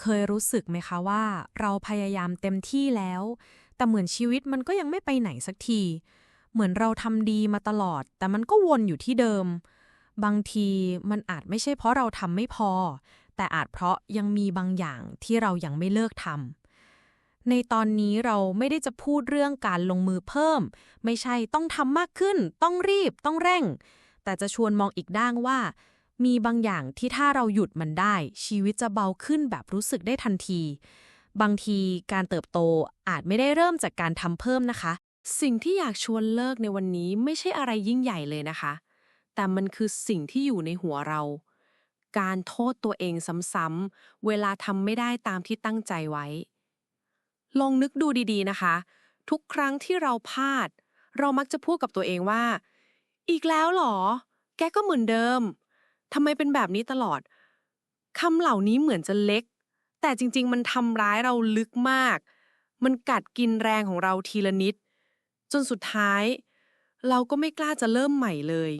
เคยรู้สึกไหมคะว่า เราพยายามเต็มที่แล้ว แต่เหมือนชีวิตมันก็ยังไม่ไปไหนสักที เหมือนเราทำดีมาตลอด แต่มันก็วนอยู่ที่เดิม บางทีมันอาจไม่ใช่เพราะเราทำไม่พอ แต่อาจเพราะยังมีบางอย่างที่เรายังไม่เลิกทำในตอนนี้เราไม่ได้จะพูดเรื่องการลงมือเพิ่ม ไม่ใช่ต้องทำมากขึ้น ต้องรีบต้องเร่ง แต่จะชวนมองอีกด้านว่า มีบางอย่างที่ถ้าเราหยุดมันได้ ชีวิตจะเบาขึ้นแบบรู้สึกได้ทันที บางทีการเติบโตอาจไม่ได้เริ่มจากการทำเพิ่มนะคะ สิ่งที่อยากชวนเลิกในวันนี้ไม่ใช่อะไรยิ่งใหญ่เลยนะคะ แต่มันคือสิ่งที่อยู่ในหัวเรา การโทษตัวเองซ้ำๆเวลาทำไม่ได้ตามที่ตั้งใจไว้ ลองนึกดูดีๆนะคะ ทุกครั้งที่เราพลาด เรามักจะพูดกับตัวเองว่า อีกแล้วหรอ แกก็เหมือนเดิม ทำไมเป็นแบบนี้ตลอดคำเหล่านี้เหมือนจะเล็ก แต่จริง ๆ มันทำร้ายเราลึกมาก มันกัดกินแรงของเราทีละนิด จนสุดท้าย เราก็ไม่กล้าจะเริ่มใหม่เลย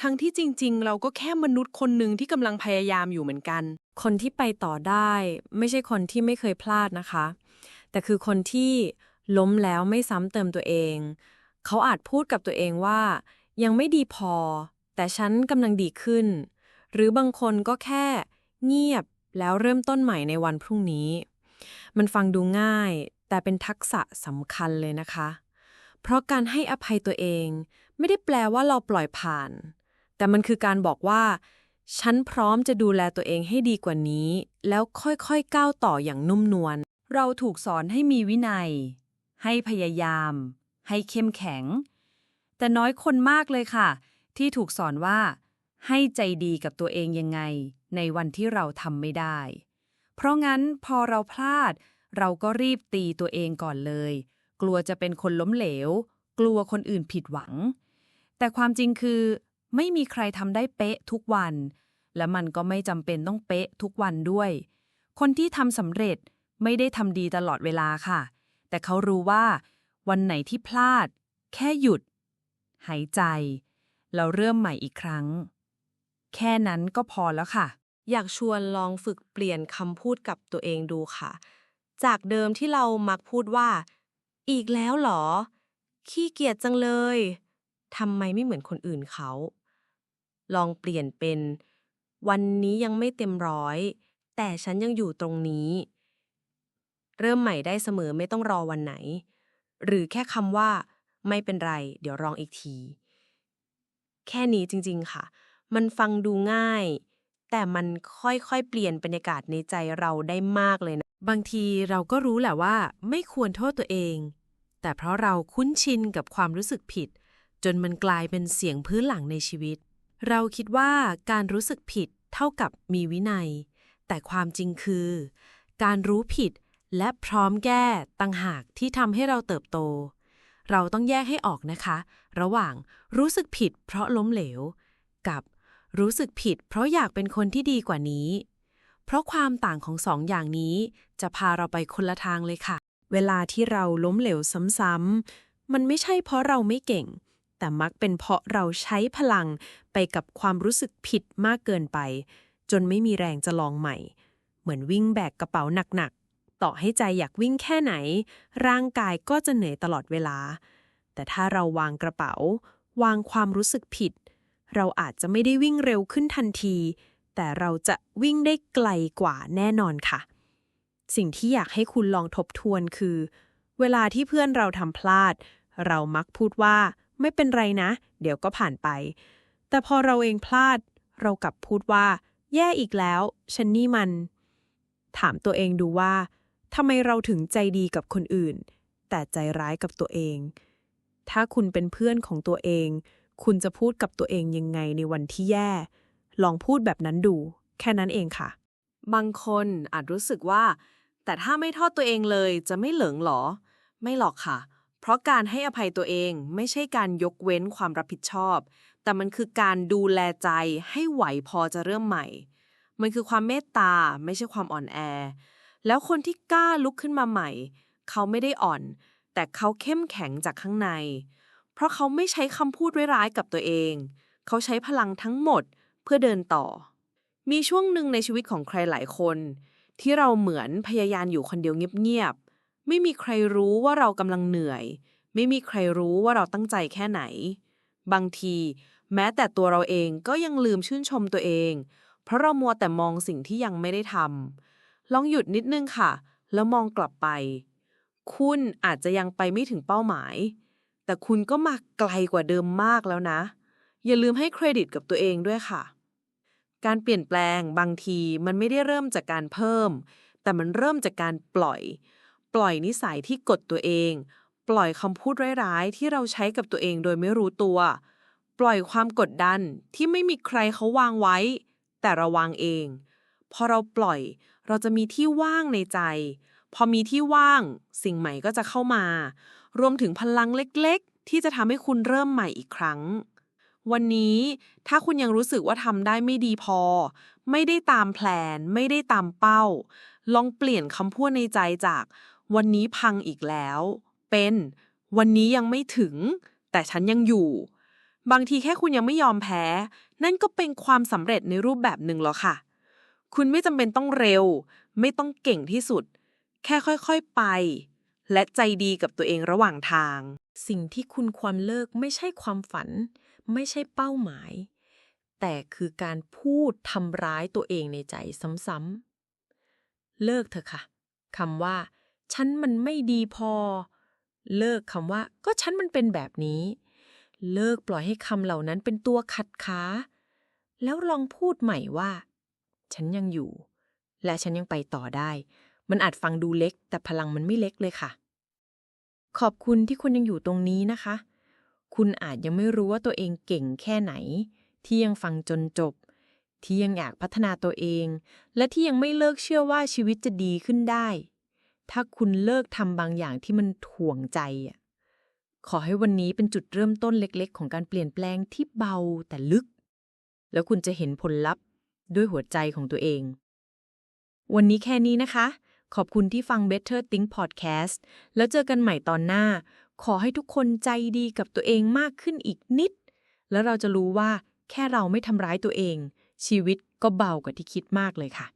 ทั้งที่จริง ๆ เราก็แค่มนุษย์คนหนึ่งที่กำลังพยายามอยู่เหมือนกัน คนที่ไปต่อได้ ไม่ใช่คนที่ไม่เคยพลาดนะคะ แต่คือคนที่ล้มแล้วไม่ซ้ำเติมตัวเอง เขาอาจพูดกับตัวเองว่า ยังไม่ดีพอ แต่ฉันกำลังดีขึ้น หรือบางคนก็แค่เงียบแล้วเริ่มต้นใหม่ในวันพรุ่งนี้ มันฟังดูง่าย แต่เป็นทักษะสำคัญเลยนะคะ เพราะการให้อภัยตัวเอง ไม่ได้แปลว่าเราปล่อยผ่าน แต่มันคือการบอกว่า ฉันพร้อมจะดูแลตัวเองให้ดีกว่านี้ แล้วค่อยๆก้าวต่ออย่างนุ่มนวล เราถูกสอนให้มีวินัย ให้พยายาม ให้เข้มแข็ง แต่น้อยคนมากเลยค่ะ ที่ถูกสอนว่า ให้ใจดีกับตัวเองยังไง ในวันที่เราทำไม่ได้ เพราะงั้นพอเราพลาด เราก็รีบตีตัวเองก่อนเลย กลัวจะเป็นคนล้มเหลว กลัวคนอื่นผิดหวัง แต่ความจริงคือ ไม่มีใครทำได้เป๊ะทุกวัน และมันก็ไม่จำเป็นต้องเป๊ะทุกวันด้วย คนที่ทำสำเร็จไม่ได้ทำดีตลอดเวลาค่ะ แต่เขารู้ว่า วันไหนที่พลาด แค่หยุด หายใจ แล้วเริ่มใหม่อีกครั้ง แค่นั้นก็พอแล้วค่ะ อยากชวนลองฝึกเปลี่ยนคำพูดกับตัวเองดูค่ะ จากเดิมที่เรามักพูดว่า อีกแล้วหรอ ขี้เกียจจังเลยทำไมไม่เหมือนคนอื่นเขา ลองเปลี่ยนเป็น วันนี้ยังไม่เต็มร้อย แต่ฉันยังอยู่ตรงนี้ เริ่มใหม่ได้เสมอไม่ต้องรอวันไหน หรือแค่คำว่า ไม่เป็นไร เดี๋ยวลองอีกที แค่นี้จริง ๆ ค่ะ มันฟังดูง่าย แต่มันค่อยๆ เปลี่ยนบรรยากาศในใจเราได้มากเลยนะ บางทีเราก็รู้แหละว่าไม่ควรโทษตัวเอง แต่เพราะเราคุ้นชินกับความรู้สึกผิด จนมันกลายเป็นเสียงพื้นหลังในชีวิต เราคิดว่าการรู้สึกผิดเท่ากับมีวินัย แต่ความจริงคือ การรู้ผิดและพร้อมแก้ต่างหากที่ทำให้เราเติบโต เราต้องแยกให้ออกนะคะ ระหว่างรู้สึกผิดเพราะล้มเหลว กับรู้สึกผิดเพราะอยากเป็นคนที่ดีกว่านี้ เพราะความต่างของสองอย่างนี้ จะพาเราไปคนละทางเลยค่ะ เวลาที่เราล้มเหลวซ้ำๆ มันไม่ใช่เพราะเราไม่เก่ง แต่มักเป็นเพราะเราใช้พลังไปกับความรู้สึกผิดมากเกินไป จนไม่มีแรงจะลองใหม่ เหมือนวิ่งแบกกระเป๋าหนักๆ ต่อให้ใจอยากวิ่งแค่ไหน ร่างกายก็จะเหนื่อยตลอดเวลา แต่ถ้าเราวางกระเป๋า วางความรู้สึกผิด เราอาจจะไม่ได้วิ่งเร็วขึ้นทันที แต่เราจะวิ่งได้ไกลกว่าแน่นอนค่ะ สิ่งที่อยากให้คุณลองทบทวนคือ เวลาที่เพื่อนเราทำพลาด เรามักพูดว่า ไม่เป็นไรนะ เดี๋ยวก็ผ่านไป แต่พอเราเองพลาด เรากลับพูดว่า แย่อีกแล้ว ฉันนี่มันถามตัวเองดูว่า ทำไมเราถึงใจดีกับคนอื่น แต่ใจร้ายกับตัวเอง ถ้าคุณเป็นเพื่อนของตัวเอง คุณจะพูดกับตัวเองยังไงในวันที่แย่ ลองพูดแบบนั้นดู แค่นั้นเองค่ะ บางคนอาจรู้สึกว่า แต่ถ้าไม่โทษตัวเองเลยจะไม่เหลิงหรอ ไม่หรอกค่ะ เพราะการให้อภัยตัวเองไม่ใช่การยกเว้นความรับผิดชอบ แต่มันคือการดูแลใจให้ไหวพอจะเริ่มใหม่ มันคือความเมตตาไม่ใช่ความอ่อนแอ แล้วคนที่กล้าลุกขึ้นมาใหม่ เขาไม่ได้อ่อน แต่เขาเข้มแข็งจากข้างใน เพราะเขาไม่ใช้คำพูดร้ายๆกับตัวเอง เขาใช้พลังทั้งหมดเพื่อเดินต่อ มีช่วงหนึ่งในชีวิตของใครหลายคน ที่เราเหมือนพยายามอยู่คนเดียวเงียบๆ ไม่มีใครรู้ว่าเรากำลังเหนื่อย ไม่มีใครรู้ว่าเราตั้งใจแค่ไหน บางที แม้แต่ตัวเราเองก็ยังลืมชื่นชมตัวเอง เพราะเรามัวแต่มองสิ่งที่ยังไม่ได้ทำ ลองหยุดนิดนึงค่ะ แล้วมองกลับไป คุณอาจจะยังไปไม่ถึงเป้าหมาย แต่คุณก็มาไกลกว่าเดิมมากแล้วนะ อย่าลืมให้เครดิตกับตัวเองด้วยค่ะ การเปลี่ยนแปลงบางทีมันไม่ได้เริ่มจากการเพิ่ม แต่มันเริ่มจากการปล่อย ปล่อยนิสัยที่กดตัวเอง ปล่อยคำพูดร้ายๆ ที่เราใช้กับตัวเองโดยไม่รู้ตัว ปล่อยความกดดันที่ไม่มีใครเขาวางไว้ แต่เราวางเอง พอเราปล่อย เราจะมีที่ว่างในใจ พอมีที่ว่างสิ่งใหม่ก็จะเข้ามา รวมถึงพลังเล็กๆ ที่จะทำให้คุณเริ่มใหม่อีกครั้ง วันนี้ถ้าคุณยังรู้สึกว่าทำได้ไม่ดีพอ ไม่ได้ตามแผน ไม่ได้ตามเป้า ลองเปลี่ยนคำพูดในใจจาก วันนี้พังอีกแล้ว เป็น วันนี้ยังไม่ถึง แต่ฉันยังอยู่ บางทีแค่คุณยังไม่ยอมแพ้ นั่นก็เป็นความสำเร็จในรูปแบบหนึ่งแล้วค่ะ คุณไม่จำเป็นต้องเร็ว ไม่ต้องเก่งที่สุด แค่ค่อยๆไป และใจดีกับตัวเองระหว่างทาง สิ่งที่คุณควรเลิกไม่ใช่ความฝัน ไม่ใช่เป้าหมาย แต่คือการพูดทำร้ายตัวเองในใจซ้ำๆเลิกเถอะค่ะคำว่า ฉันมันไม่ดีพอ เลิกคำว่า ก็ฉันมันเป็นแบบนี้ เลิกปล่อยให้คำเหล่านั้นเป็นตัวขัดขาแล้วลองพูดใหม่ว่า ฉันยังอยู่ และฉันยังไปต่อได้ มันอาจฟังดูเล็ก แต่พลังมันไม่เล็กเลยค่ะ ขอบคุณที่คุณยังอยู่ตรงนี้นะคะ คุณอาจยังไม่รู้ว่าตัวเองเก่งแค่ไหน ที่ยังฟังจนจบ ที่ยังอยากพัฒนาตัวเอง และที่ยังไม่เลิกเชื่อว่าชีวิตจะดีขึ้นได้ ถ้าคุณเลิกทำบางอย่างที่มันถ่วงใจอะขอให้วันนี้เป็นจุดเริ่มต้นเล็ก ๆ ของการเปลี่ยนแปลงที่เบาแต่ลึก แล้วคุณจะเห็นผลลัพธ์ ด้วยหัวใจของตัวเอง วันนี้แค่นี้นะคะ ขอบคุณที่ฟัง Better Think Podcast แล้วเจอกันใหม่ตอนหน้า ขอให้ทุกคนใจดีกับตัวเองมากขึ้นอีกนิด แล้วเราจะรู้ว่าแค่เราไม่ทำร้ายตัวเอง ชีวิตก็เบากว่าที่คิดมากเลยค่ะ